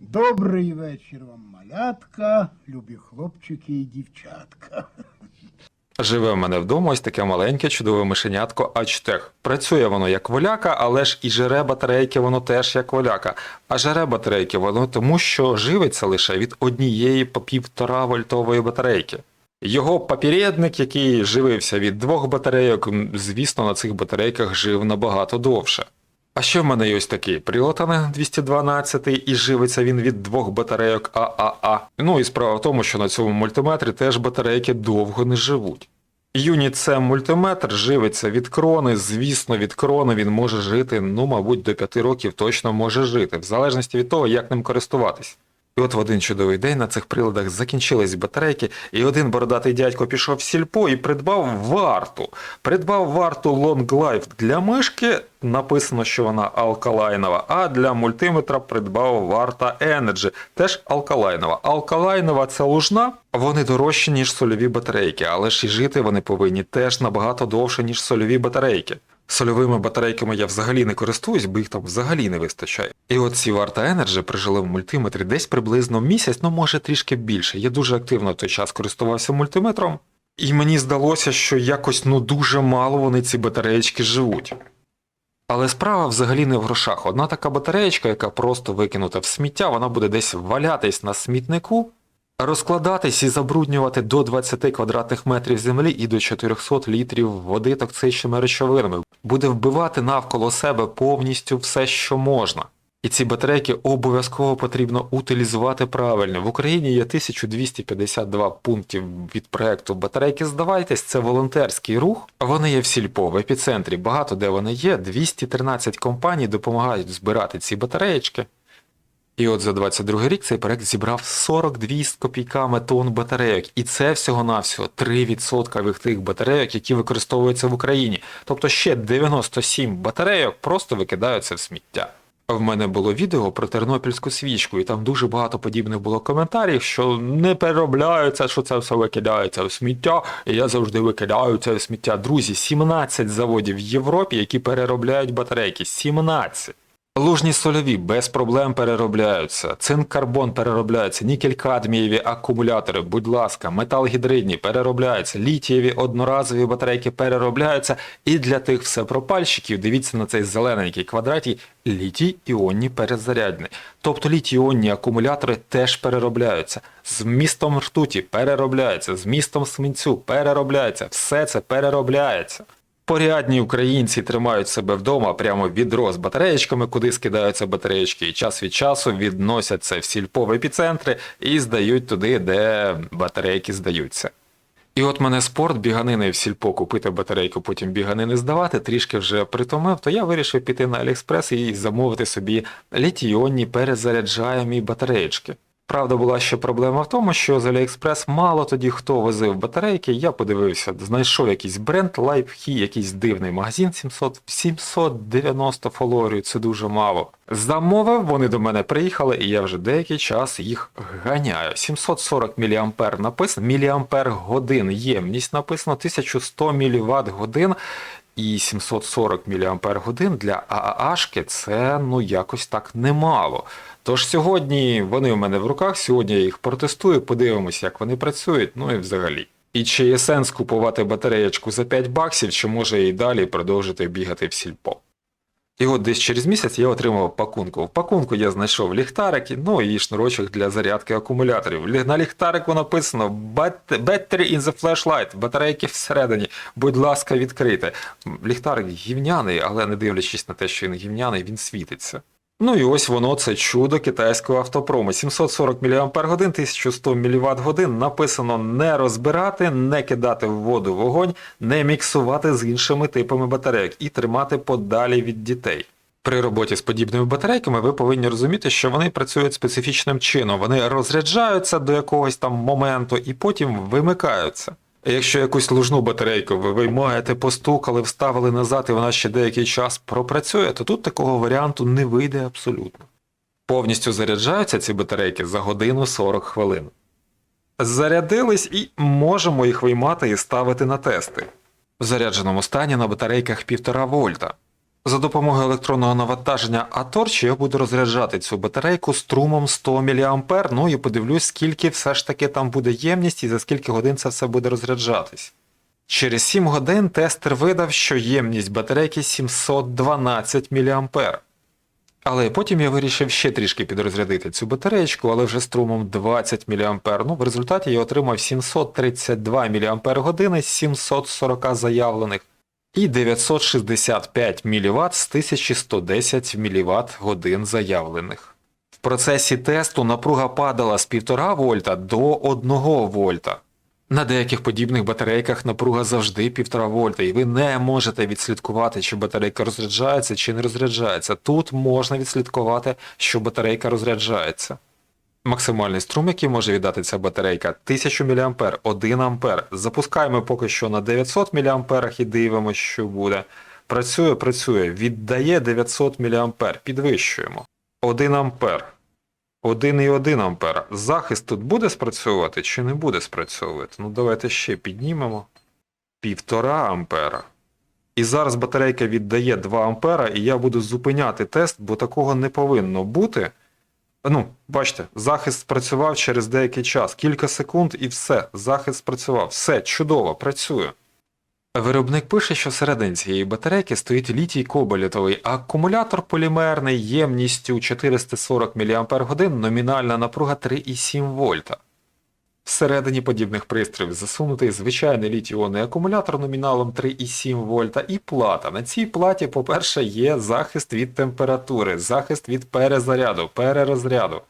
Добрий вечір вам, малятка, любі хлопчики і дівчатка. Живе в мене вдома ось таке маленьке чудове мишенятко Ачтех. Працює воно як воляка, але ж і жере батарейки воно теж як воляка. А жере батарейки воно тому, що живиться лише від однієї по півтора вольтової батарейки. Його попередник, який живився від двох батарейок, звісно, на цих батарейках жив набагато довше. А ще в мене є ось такий прилатан 212 і живиться він від двох батарейок ААА. Ну і справа в тому, що на цьому мультиметрі теж батарейки довго не живуть. Юніцем мультиметр живиться від крони. Звісно, від крони він може жити, ну, мабуть, до 5 років точно може жити, в залежності від того, як ним користуватись. І от в один чудовий день на цих приладах закінчились батарейки, і один бородатий дядько пішов в сільпо і придбав варту. Придбав варту Long Life для мишки, написано, що вона алкалайнова, а для мультиметра придбав варта Energy, теж алкалайнова. Алкалайнова це лужна, вони дорожчі, ніж сольові батарейки, але ж і жити вони повинні теж набагато довше, ніж сольові батарейки. Сольовими батарейками я взагалі не користуюсь, бо їх там взагалі не вистачає. І от ці варта Energy прижили в мультиметрі десь приблизно місяць, ну може трішки більше. Я дуже активно в той час користувався мультиметром, і мені здалося, що якось ну дуже мало вони ці батареєчки живуть. Але справа взагалі не в грошах. Одна така батареєчка, яка просто викинута в сміття, вона буде десь валятись на смітнику, розкладатись і забруднювати до 20 квадратних метрів землі і до 400 літрів води токсичними речовинами. Буде вбивати навколо себе повністю все, що можна. І ці батарейки обов'язково потрібно утилізувати правильно. В Україні є 1252 пунктів від проекту Батарейки здавайтесь, це волонтерський рух. Вони є в сільпо, в епіцентрі. Багато де вони є. 213 компаній допомагають збирати ці батареєчки. І от за 22 рік цей проект зібрав 42 з копійками тонн батарейок. І це всього-навсього 3% від тих батарейок, які використовуються в Україні. Тобто ще 97 батарейок просто викидаються в сміття. В мене було відео про тернопільську свічку, і там дуже багато подібних було коментарів, що не переробляються, що це все викидається в сміття, і я завжди викидаю це в сміття. Друзі, 17 заводів в Європі, які переробляють батарейки. 17. Лужні сольові без проблем переробляються, цинк-карбон переробляється, нікель-кадмієві акумулятори, будь ласка, метал гідридні переробляються, літієві одноразові батарейки переробляються. І для тих всепропальщиків, дивіться на цей зелененький квадратій, літій іонні перезарядні. Тобто літій-іонні акумулятори теж переробляються. З містом ртуті переробляються, з містом свинцю переробляються, все це переробляється. Порядні українці тримають себе вдома прямо відро з батареєчками, куди скидаються батареєчки, і час від часу відносять це в сільпові епіцентри і здають туди, де батарейки здаються. І от мене спорт біганини в сільпо купити батарейку, потім біганини здавати, трішки вже притомив, то я вирішив піти на Аліекспрес і замовити собі літійонні перезаряджаємі батареєчки. Правда, була ще проблема в тому, що з Аліекспрес мало тоді хто возив батарейки. Я подивився, знайшов якийсь бренд LifeHe, якийсь дивний магазин 700, 790 фолорів, це дуже мало. Замовив, вони до мене приїхали, і я вже деякий час їх ганяю. 740 мА написано, міліампер годин ємність написано, 1100 мВт годин. І 740 мАч для АААшки це ну якось так немало. Тож сьогодні вони у мене в руках, сьогодні я їх протестую, подивимось, як вони працюють, ну і взагалі. І чи є сенс купувати батареєчку за 5 баксів, чи може і далі продовжити бігати в сільпо. І от десь через місяць я отримав пакунку. В пакунку я знайшов ліхтарик, ну і шнурочок для зарядки акумуляторів. На ліхтарику написано Battery in the flashlight, батарейки всередині. Будь ласка, відкрийте. М, Ліхтарик гівняний, але не дивлячись на те, що він гівняний, він світиться. Ну і ось воно, це чудо китайського автопрому. 740 мАч, 1100 мВт написано не розбирати, не кидати в воду вогонь, не міксувати з іншими типами батарейок і тримати подалі від дітей. При роботі з подібними батарейками ви повинні розуміти, що вони працюють специфічним чином. Вони розряджаються до якогось там моменту і потім вимикаються. Якщо якусь лужну батарейку ви виймаєте, постукали, вставили назад, і вона ще деякий час пропрацює, то тут такого варіанту не вийде абсолютно. Повністю заряджаються ці батарейки за годину 40 хвилин. Зарядились і можемо їх виймати і ставити на тести. В зарядженому стані на батарейках 1,5 вольта. За допомогою електронного навантаження Аторч я буду розряджати цю батарейку струмом 100 мА, ну і подивлюсь, скільки все ж таки там буде ємність і за скільки годин це все буде розряджатись. Через 7 годин тестер видав, що ємність батарейки 712 мА. Але потім я вирішив ще трішки підрозрядити цю батареєчку, але вже струмом 20 мА. Ну, в результаті я отримав 732 мАч з 740 заявлених і 965 мВт з 1110 мВт годин заявлених. В процесі тесту напруга падала з 1,5 вольта до 1 вольта. На деяких подібних батарейках напруга завжди 1,5 вольта, і ви не можете відслідкувати, чи батарейка розряджається чи не розряджається. Тут можна відслідкувати, що батарейка розряджається. Максимальний струм, який може віддати ця батарейка 1000 мА, 1 А. Запускаємо поки що на 900 мА і дивимося, що буде. Працює, працює, віддає 900 мА, підвищуємо. 1 А. 1,1 ампера. Захист тут буде спрацьовувати чи не буде спрацьовувати? Ну давайте ще піднімемо. 1,5 ампера. І зараз батарейка віддає 2 ампера, і я буду зупиняти тест, бо такого не повинно бути. Ну, бачите, захист спрацював через деякий час, кілька секунд і все. Захист спрацював. Все, чудово, працює. Виробник пише, що всередині цієї батарейки стоїть літій кобальтовий, акумулятор полімерний ємністю 440 мАч, номінальна напруга 3,7 вольта. Всередині подібних пристроїв засунутий звичайний літій-іонний акумулятор номіналом 3,7 вольта і плата. На цій платі, по-перше, є захист від температури, захист від перезаряду, перерозряду,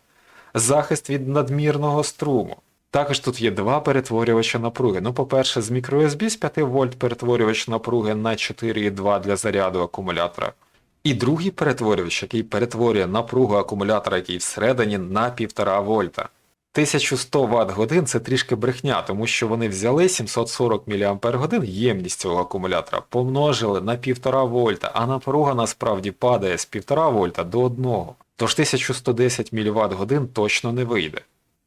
захист від надмірного струму. Також тут є два перетворювача напруги. Ну, по-перше, з microUSB з 5 вольт перетворювач напруги на 4,2 для заряду акумулятора. І другий перетворювач, який перетворює напругу акумулятора, який всередині на 1,5 вольта. 1100 Вт годин це трішки брехня, тому що вони взяли 740 мАч ємність цього акумулятора, помножили на 1,5 вольта, а напруга насправді падає з 1,5 вольта до 1. Тож 1110 мВт годин точно не вийде.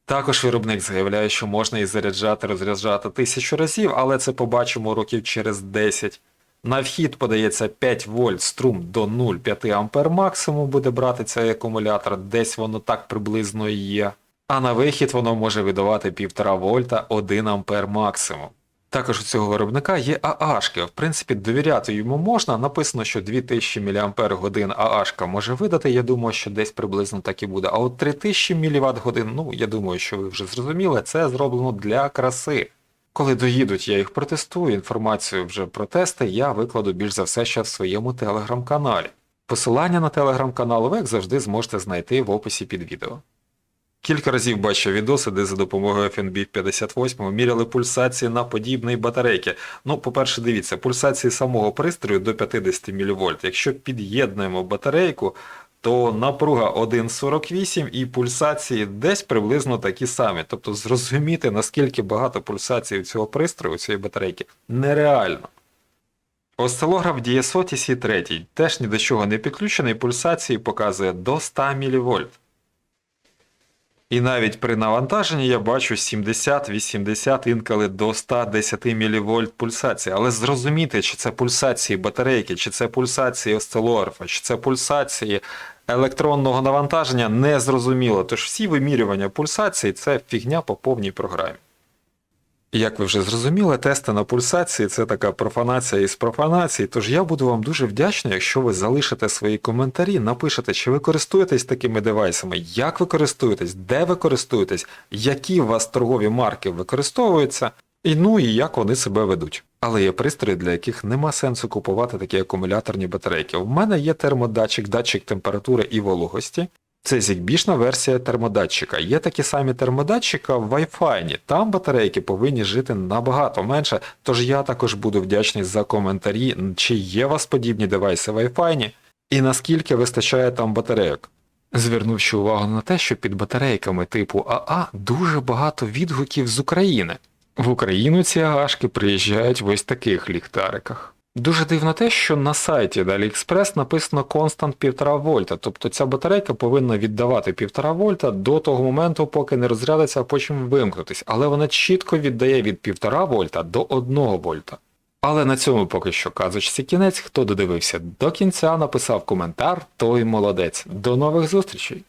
Також виробник заявляє, що можна і заряджати, розряджати тисячу разів, але це побачимо років через 10. На вхід подається 5 вольт струм до 0,5 ампер максимум буде брати цей акумулятор, десь воно так приблизно і є. А на вихід воно може видавати 1,5 вольта 1 ампер максимум. Також у цього виробника є ААшки. В принципі, довіряти йому можна. Написано, що 2000 мАч ААшка може видати. Я думаю, що десь приблизно так і буде. А от 3000 мВт ну я думаю, що ви вже зрозуміли, це зроблено для краси. Коли доїдуть, я їх протестую. Інформацію вже про тести я викладу більш за все ще в своєму телеграм-каналі. Посилання на телеграм-канал ви, як завжди, зможете знайти в описі під відео. Кілька разів бачив відоси, де за допомогою FNB 58 міряли пульсації на подібної батарейки. Ну, по-перше, дивіться, пульсації самого пристрою до 50 мВ. Якщо під'єднуємо батарейку, то напруга 1,48 і пульсації десь приблизно такі самі. Тобто зрозуміти, наскільки багато пульсацій у цього пристрою, у цієї батарейки, нереально. Осцилограф DSO TC3 теж ні до чого не підключений, пульсації показує до 100 мВ. І навіть при навантаженні я бачу 70-80 інколи до 110 мВ пульсації. Але зрозуміти, чи це пульсації батарейки, чи це пульсації осцилографа, чи це пульсації електронного навантаження не зрозуміло. Тож всі вимірювання пульсації це фігня по повній програмі. Як ви вже зрозуміли, тести на пульсації це така профанація із профанації, тож я буду вам дуже вдячний, якщо ви залишите свої коментарі, напишете, чи ви користуєтесь такими девайсами, як ви користуєтесь, де ви користуєтесь, які у вас торгові марки використовуються, і ну і як вони себе ведуть. Але є пристрої, для яких нема сенсу купувати такі акумуляторні батарейки. У мене є термодатчик, датчик температури і вологості. Це зігбішна версія термодатчика. Є такі самі термодатчика в Wi-Fi. Там батарейки повинні жити набагато менше, тож я також буду вдячний за коментарі, чи є у вас подібні девайси Wi-Fi і наскільки вистачає там батарейок. Звернувши увагу на те, що під батарейками типу АА дуже багато відгуків з України. В Україну ці ААшки приїжджають в ось таких ліхтариках. Дуже дивно те, що на сайті AliExpress написано Constant 1,5 вольта, тобто ця батарейка повинна віддавати 1,5 вольта до того моменту, поки не розрядиться, а потім вимкнутись, але вона чітко віддає від 1,5 вольта до 1 вольта. Але на цьому поки що казочці кінець. Хто додивився до кінця, написав коментар, той молодець. До нових зустрічей!